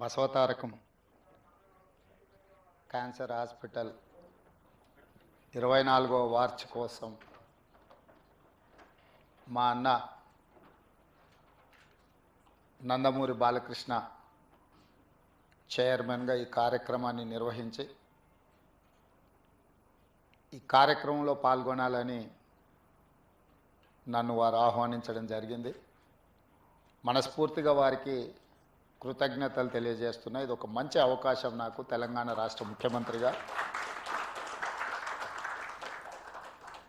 Basavatarakam cancer hospital ఇరవై నాలుగో watch కోసం మా అన్న నందమూరి బాలకృష్ణ చైర్మన్గా ఈ కార్యక్రమాన్ని నిర్వహించి ఈ కార్యక్రమంలో పాల్గొనాలని నన్ను వారు ఆహ్వానించడం జరిగింది. మనస్ఫూర్తిగా వారికి కృతజ్ఞతలు తెలియజేస్తున్నా ఇది ఒక మంచి అవకాశం నాకు తెలంగాణ రాష్ట్ర ముఖ్యమంత్రిగా.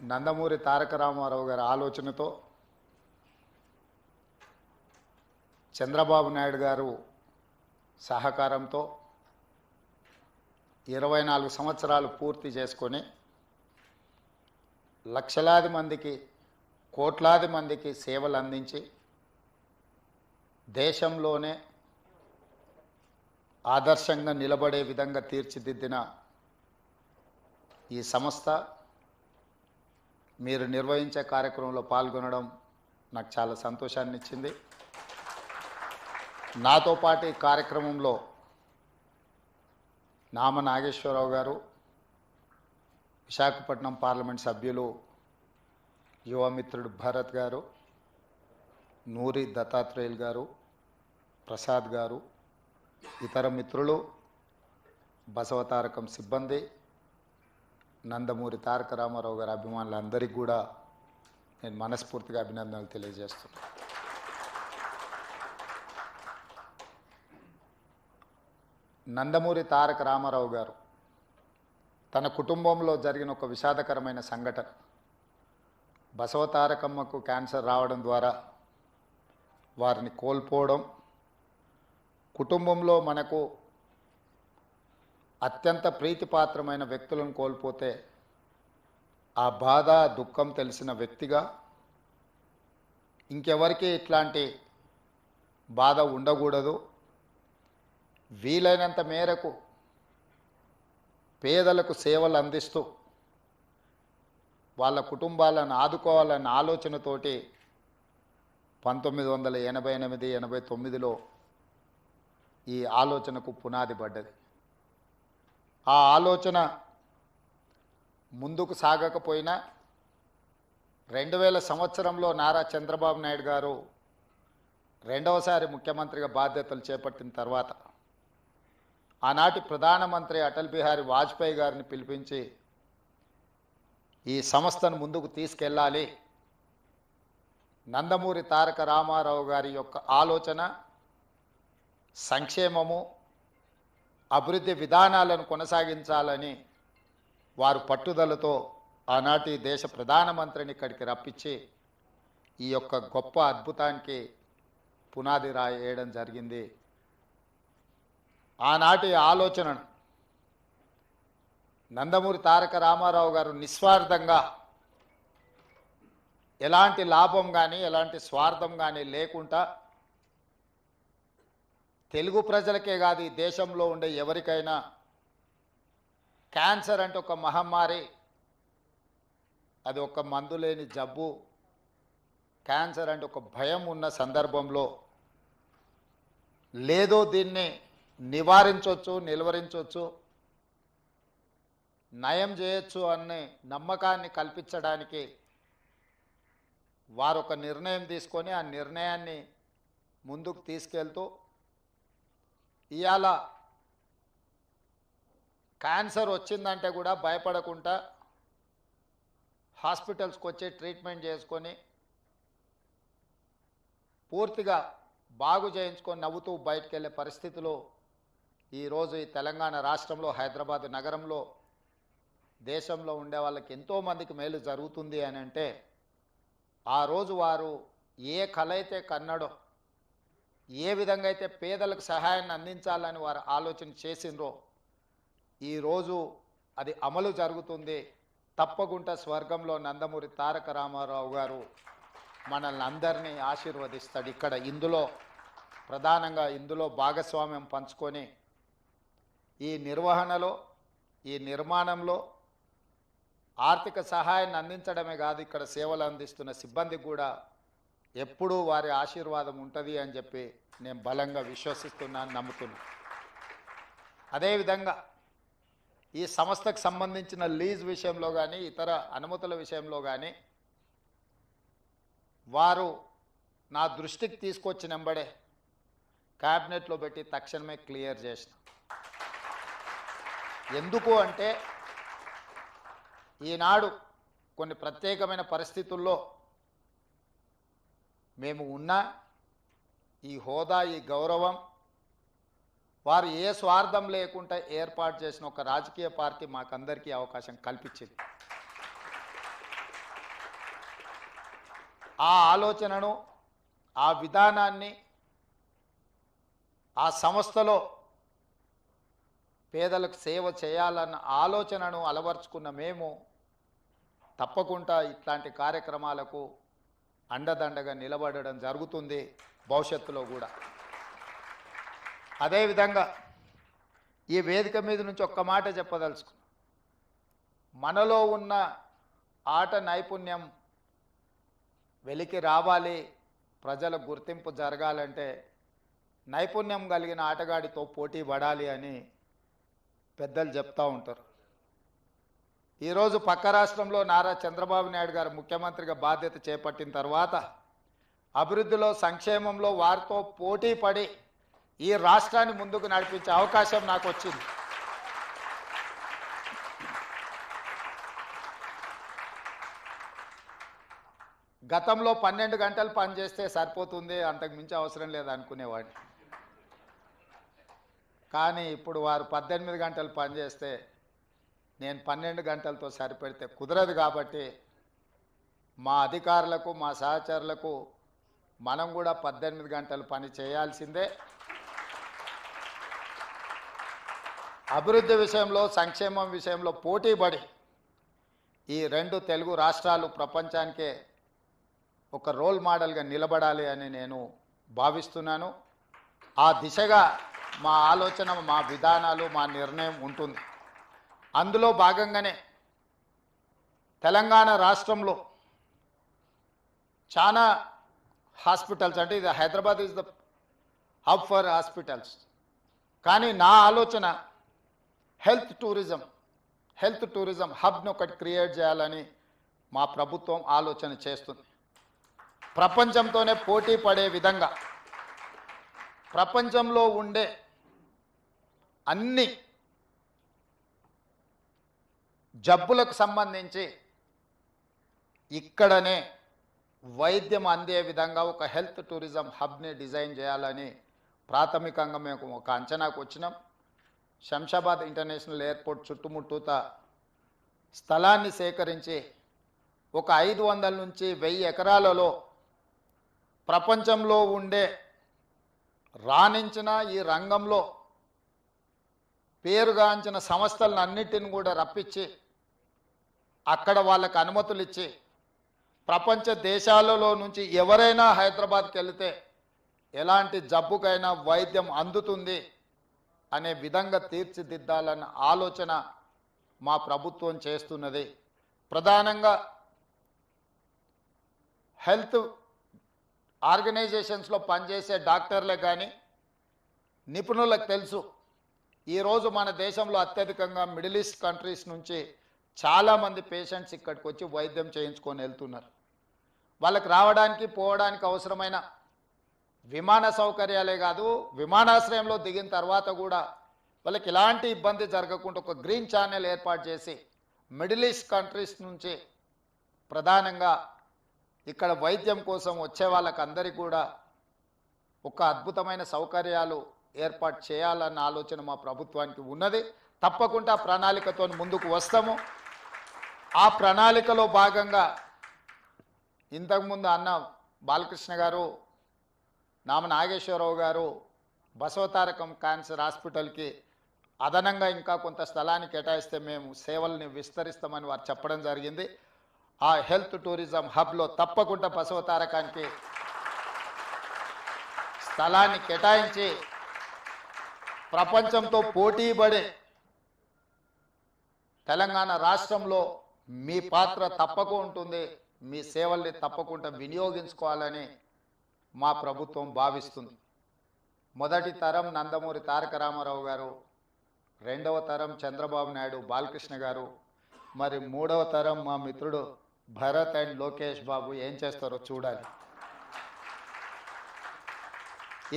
నందమూరి తారక రామారావు గారి ఆలోచనతో చంద్రబాబు నాయుడు గారు సహకారంతో ఇరవై నాలుగు సంవత్సరాలు పూర్తి చేసుకొని లక్షలాది మందికి కోట్లాది మందికి సేవలు అందించి దేశంలోనే ఆదర్శంగా నిలబడే విధంగా తీర్చిదిద్దిన ఈ సంస్థ మీరు నిర్వహించే కార్యక్రమంలో పాల్గొనడం నాకు చాలా సంతోషాన్ని ఇచ్చింది నాతో పాటు ఈ కార్యక్రమంలో నామ నాగేశ్వరరావు గారు విశాఖపట్నం పార్లమెంట్ సభ్యులు యువమిత్రుడు భరత్ గారు నూరి దత్తాత్రేయులు గారు ప్రసాద్ గారు ఇతర మిత్రులు బసవతారకం సిబ్బంది నందమూరి తారక రామారావు గారి అభిమానులందరికీ కూడా నేను మనస్ఫూర్తిగా అభినందనలు తెలియజేస్తున్నాను. నందమూరి తారక రామారావు గారు తన కుటుంబంలో జరిగిన ఒక విషాదకరమైన సంఘటన. బసవతారకమ్మకు క్యాన్సర్ రావడం ద్వారా వారిని కోల్పోవడం కుటుంబంలో మనకు అత్యంత ప్రీతిపాత్రమైన వ్యక్తులను కోల్పోతే ఆ బాధ దుఃఖం తెలిసిన వ్యక్తిగా ఇంకెవరికి ఇట్లాంటి బాధ ఉండకూడదు. వీలైనంత మేరకు పేదలకు సేవలు అందిస్తూ వాళ్ళ కుటుంబాలను ఆదుకోవాలన్న ఆలోచనతోటి పంతొమ్మిది వందల ఎనభై ఎనిమిది ఎనభై తొమ్మిదిలో ఈ ఆలోచనకు పునాది పడ్డది. ఆ ఆలోచన ముందుకు సాగకపోయినా రెండు వేల సంవత్సరంలో నారా చంద్రబాబు నాయుడు గారు రెండవసారి ముఖ్యమంత్రిగా బాధ్యతలు చేపట్టిన తర్వాత ఆనాటి ప్రధానమంత్రి అటల్ బిహారీ వాజ్పేయి గారిని పిలిపించి ఈ సంస్థను ముందుకు తీసుకెళ్ళాలి. నందమూరి తారక రామారావు గారి యొక్క ఆలోచన సంక్షేమము అభివృద్ధి విధానాలను కొనసాగించాలని వారు పట్టుదలతో ఆనాటి దేశ ప్రధానమంత్రిని ఇక్కడికి రప్పించి ఈ యొక్క గొప్ప అద్భుతానికి పునాది రాయడం జరిగింది. ఆనాటి ఆలోచనను నందమూరి తారక రామారావు గారు నిస్వార్థంగా ఎలాంటి లాభం కానీ ఎలాంటి స్వార్థం కానీ లేకుండా తెలుగు ప్రజలకే కాదు ఈ దేశంలో ఉండే ఎవరికైనా. క్యాన్సర్ అంటే ఒక మహమ్మారి. అది ఒక మందు లేని జబ్బు. క్యాన్సర్ అంటే ఒక భయం ఉన్న సందర్భంలో. లేదో దీన్ని నివారించవచ్చు నిలువరించవచ్చు నయం చేయొచ్చు అనే నమ్మకాన్ని కల్పించడానికి వారు ఒక నిర్ణయం తీసుకొని ఆ నిర్ణయాన్ని ముందుకు తీసుకెళ్తూ ఇవాళ క్యాన్సర్ వచ్చిందంటే కూడా భయపడకుండా హాస్పిటల్స్కి వచ్చి ట్రీట్మెంట్ చేసుకొని పూర్తిగా బాగు చేయించుకొని నవ్వుతూ బయటకు వెళ్ళే పరిస్థితిలో ఈరోజు ఈ తెలంగాణ రాష్ట్రంలో హైదరాబాద్ నగరంలో దేశంలో ఉండే వాళ్ళకి ఎంతోమందికి మేలు జరుగుతుంది అని అంటే ఆ రోజు వారు ఏ కళ అయితే కన్నడో ఏ విధంగా అయితే పేదలకు సహాయాన్ని అందించాలని వారు ఆలోచన చేసిండ్రో ఈరోజు అది అమలు జరుగుతుంది. తప్పకుండా స్వర్గంలో నందమూరి తారక రామారావు గారు మనల్ని అందరినీ ఆశీర్వదిస్తాడు. ఇక్కడ ఇందులో ప్రధానంగా ఇందులో భాగస్వామ్యం పంచుకొని ఈ నిర్వహణలో ఈ నిర్మాణంలో ఆర్థిక సహాయాన్ని అందించడమే కాదు ఇక్కడ సేవలు అందిస్తున్న సిబ్బందికి కూడా ఎప్పుడూ వారి ఆశీర్వాదం ఉంటుంది అని చెప్పి నేను బలంగా విశ్వసిస్తున్నాను నమ్ముతున్నాను అదేవిధంగా ఈ సంస్థకు సంబంధించిన లీజ్ విషయంలో కానీ ఇతర అనుమతుల విషయంలో కానీ వారు నా దృష్టికి తీసుకొచ్చిన వెంబడే క్యాబినెట్లో పెట్టి తక్షణమే క్లియర్ చేసిన. ఎందుకు అంటే ఈనాడు కొన్ని ప్రత్యేకమైన పరిస్థితుల్లో మేము ఉన్న ఈ హోదా ఈ గౌరవం వారు ఏ స్వార్థం లేకుండా ఏర్పాటు చేసిన ఒక రాజకీయ పార్టీ మాకందరికీ అవకాశం కల్పించింది. ఆ ఆలోచనను ఆ విధానాన్ని ఆ సంస్థలో పేదలకు సేవ చేయాలన్న ఆలోచనను అలవర్చుకున్న మేము తప్పకుండా ఇట్లాంటి కార్యక్రమాలకు అండదండగా నిలబడడం జరుగుతుంది భవిష్యత్తులో కూడా. అదేవిధంగా ఈ వేదిక మీద నుంచి ఒక్క మాట చెప్పదలుచుకున్నా. మనలో ఉన్న ఆట నైపుణ్యం వెలికి రావాలి ప్రజల గుర్తింపు జరగాలంటే నైపుణ్యం కలిగిన ఆటగాడితో పోటీ పడాలి అని పెద్దలు చెప్తూ ఉంటారు. ఈరోజు పక్క రాష్ట్రంలో నారా చంద్రబాబు నాయుడు గారు ముఖ్యమంత్రిగా బాధ్యత చేపట్టిన తర్వాత అభివృద్ధిలో సంక్షేమంలో వారితో పోటీ పడి ఈ రాష్ట్రాన్ని ముందుకు నడిపించే అవకాశం నాకు వచ్చింది. గతంలో పన్నెండు గంటలు పనిచేస్తే సరిపోతుంది అంతకు మించి అవసరం లేదు అనుకునేవాడిని. కానీ ఇప్పుడు వారు పద్దెనిమిది గంటలు పనిచేస్తే నేను పన్నెండు గంటలతో సరిపెడితే కుదరదు కాబట్టి మా అధికారులకు మా సహచరులకు మనం కూడా పద్దెనిమిది గంటలు పని చేయాల్సిందే. అభివృద్ధి విషయంలో సంక్షేమం విషయంలో పోటీపడి ఈ రెండు తెలుగు రాష్ట్రాలు ప్రపంచానికే ఒక రోల్ మోడల్గా నిలబడాలి అని నేను భావిస్తున్నాను. ఆ దిశగా మా ఆలోచన మా విధానాలు మా నిర్ణయం ఉంటుంది. అందులో భాగంగానే తెలంగాణ రాష్ట్రంలో చాలా హాస్పిటల్స్ అంటే ఇది Hyderabad is the hub for hospitals కానీ నా ఆలోచన హెల్త్ టూరిజం హెల్త్ టూరిజం హబ్ను ఒకటి క్రియేట్ చేయాలని మా ప్రభుత్వం ఆలోచన చేస్తుంది. ప్రపంచంతోనే పోటీ పడే విధంగా ప్రపంచంలో ఉండే అన్ని జబ్బులకు సంబంధించి ఇక్కడనే వైద్యం అందే విధంగా ఒక హెల్త్ టూరిజం హబ్ని డిజైన్ చేయాలని ప్రాథమికంగా మేము ఒక అంచనాకు వచ్చినాం. శంషాబాద్ ఇంటర్నేషనల్ ఎయిర్పోర్ట్ చుట్టుముట్టూత స్థలాన్ని సేకరించి ఒక ఐదు వందల నుంచి వెయ్యి ఎకరాలలో ప్రపంచంలో ఉండే రాణించిన ఈ రంగంలో పేరుగాంచిన సంస్థలను అన్నిటిని కూడా రప్పించి అక్కడ వాళ్ళకి అనుమతులు ఇచ్చి ప్రపంచ దేశాలలో నుంచి ఎవరైనా హైదరాబాద్కి వెళితే ఎలాంటి జబ్బుకైనా వైద్యం అందుతుంది అనే విధంగా తీర్చిదిద్దాలన్న ఆలోచన మా ప్రభుత్వం చేస్తున్నది. ప్రధానంగా హెల్త్ ఆర్గనైజేషన్స్లో పనిచేసే డాక్టర్లే కానీ నిపుణులకు తెలుసు. ఈరోజు మన దేశంలో అత్యధికంగా మిడిల్ ఈస్ట్ కంట్రీస్ నుంచి చాలామంది పేషెంట్స్ ఇక్కడికి వచ్చి వైద్యం చేయించుకొని వెళ్తున్నారు. వాళ్ళకి రావడానికి పోవడానికి అవసరమైన విమాన సౌకర్యాలే కాదు విమానాశ్రయంలో దిగిన తర్వాత కూడా వాళ్ళకి ఎలాంటి ఇబ్బంది జరగకుండా ఒక గ్రీన్ ఛానల్ ఏర్పాటు చేసి మిడిల్ ఈస్ట్ కంట్రీస్ నుంచి ప్రధానంగా ఇక్కడ వైద్యం కోసం వచ్చే వాళ్ళకందరికీ కూడా ఒక అద్భుతమైన సౌకర్యాలు ఏర్పాటు చేయాలన్న ఆలోచన మా ప్రభుత్వానికి ఉన్నది. తప్పకుండా ప్రణాళికతో ముందుకు వస్తాము. ఆ ప్రణాళికలో భాగంగా ఇంతకుముందు అన్న బాలకృష్ణ గారు నామ నాగేశ్వరరావు గారు బసవతారకం క్యాన్సర్ హాస్పిటల్కి అదనంగా ఇంకా కొంత స్థలాన్ని కేటాయిస్తే మేము సేవల్ని విస్తరిస్తామని వారు చెప్పడం జరిగింది. ఆ హెల్త్ టూరిజం హబ్లో తప్పకుండా బసవతారకానికి స్థలాన్ని కేటాయించి ప్రపంచంతో పోటీపడే తెలంగాణ రాష్ట్రంలో మీ పాత్ర తప్పక ఉంటుంది. మీ సేవల్ని తప్పకుండా వినియోగించుకోవాలని మా ప్రభుత్వం భావిస్తుంది. మొదటి తరం నందమూరి తారక రామారావు గారు రెండవ తరం చంద్రబాబు నాయుడు బాలకృష్ణ గారు మరి మూడవ తరం మా మిత్రుడు భరత్ అండ్ లోకేష్ బాబు ఏం చేస్తారో చూడాలి.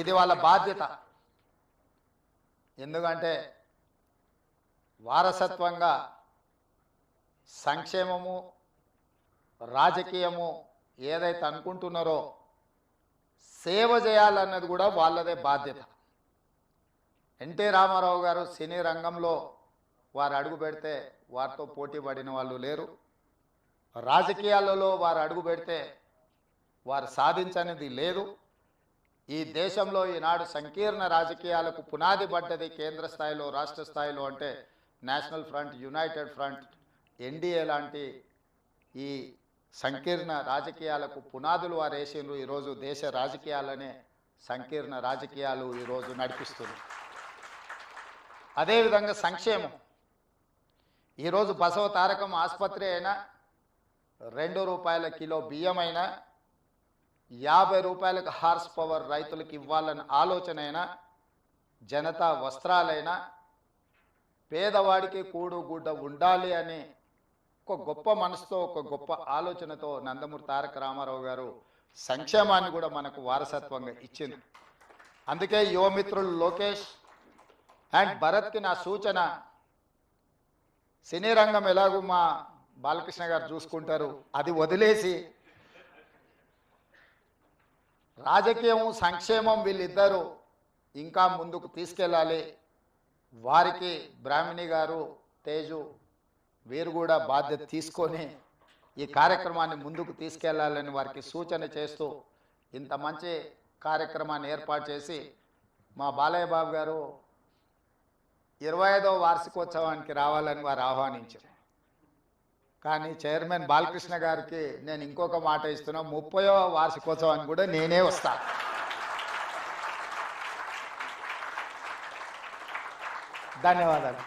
ఇది వాళ్ళ బాధ్యత. ఎందుకంటే వారసత్వంగా సంక్షేమము రాజకీయము ఏదైతే అనుకుంటున్నారో సేవ చేయాలన్నది కూడా వాళ్ళదే బాధ్యత. ఎన్టీ రామారావు గారు సినీ రంగంలో వారు అడుగు పెడితే వారితో పోటీ పడిన వాళ్ళు లేరు. రాజకీయాలలో వారు అడుగు పెడితే వారు సాధించనిది లేదు. ఈ దేశంలో ఈనాడు సంకీర్ణ రాజకీయాలకు పునాది పడ్డది కేంద్ర స్థాయిలో రాష్ట్ర స్థాయిలో అంటే national front united front NDA లాంటి ఈ సంకీర్ణ రాజకీయాలకు పునాదులు వారు వేసిండ్రు ఈరోజు దేశ రాజకీయాలనే సంకీర్ణ రాజకీయాలు ఈరోజు నడిపిస్తుంది అదేవిధంగా సంక్షేమం. ఈరోజు బసవ తారకం ఆసుపత్రి అయినా రెండు రూపాయల కిలో బియ్యం అయినా యాభై రూపాయలకు హార్స్ పవర్ రైతులకు ఇవ్వాలని ఆలోచన అయినా జనతా వస్త్రాలైనా పేదవాడికి కూడు గుడ్డ ఉండాలి అని ఒక గొప్ప మనసుతో ఒక గొప్ప ఆలోచనతో నందమూరి తారక రామారావు గారు సంక్షేమాన్ని కూడా మనకు వారసత్వంగా ఇచ్చింది. అందుకే యువమిత్రులు లోకేష్ అండ్ భరత్కి నా సూచన సినీ రంగం ఎలాగూ మా బాలకృష్ణ గారు చూసుకుంటారు అది వదిలేసి రాజకీయం సంక్షేమం వీళ్ళిద్దరూ ఇంకా ముందుకు తీసుకెళ్ళాలి. వారికి బ్రాహ్మిణి గారు తేజు వీరు కూడా బాధ్యత తీసుకొని ఈ కార్యక్రమాన్ని ముందుకు తీసుకెళ్ళాలని వారికి సూచన చేస్తూ ఇంత మంచి కార్యక్రమాన్ని ఏర్పాటు చేసి మా బాలయ్య బాబు గారు ఇరవై ఐదవ వార్షికోత్సవానికి రావాలని వారు ఆహ్వానించారు. కానీ చైర్మన్ బాలకృష్ణ గారికి నేను ఇంకొక మాట ఇస్తున్నా ముప్పయో వార్షికోత్సవానికి కూడా నేనే వస్తా. ధన్యవాదాలు.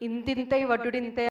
ఇంతింతై వటుడింతే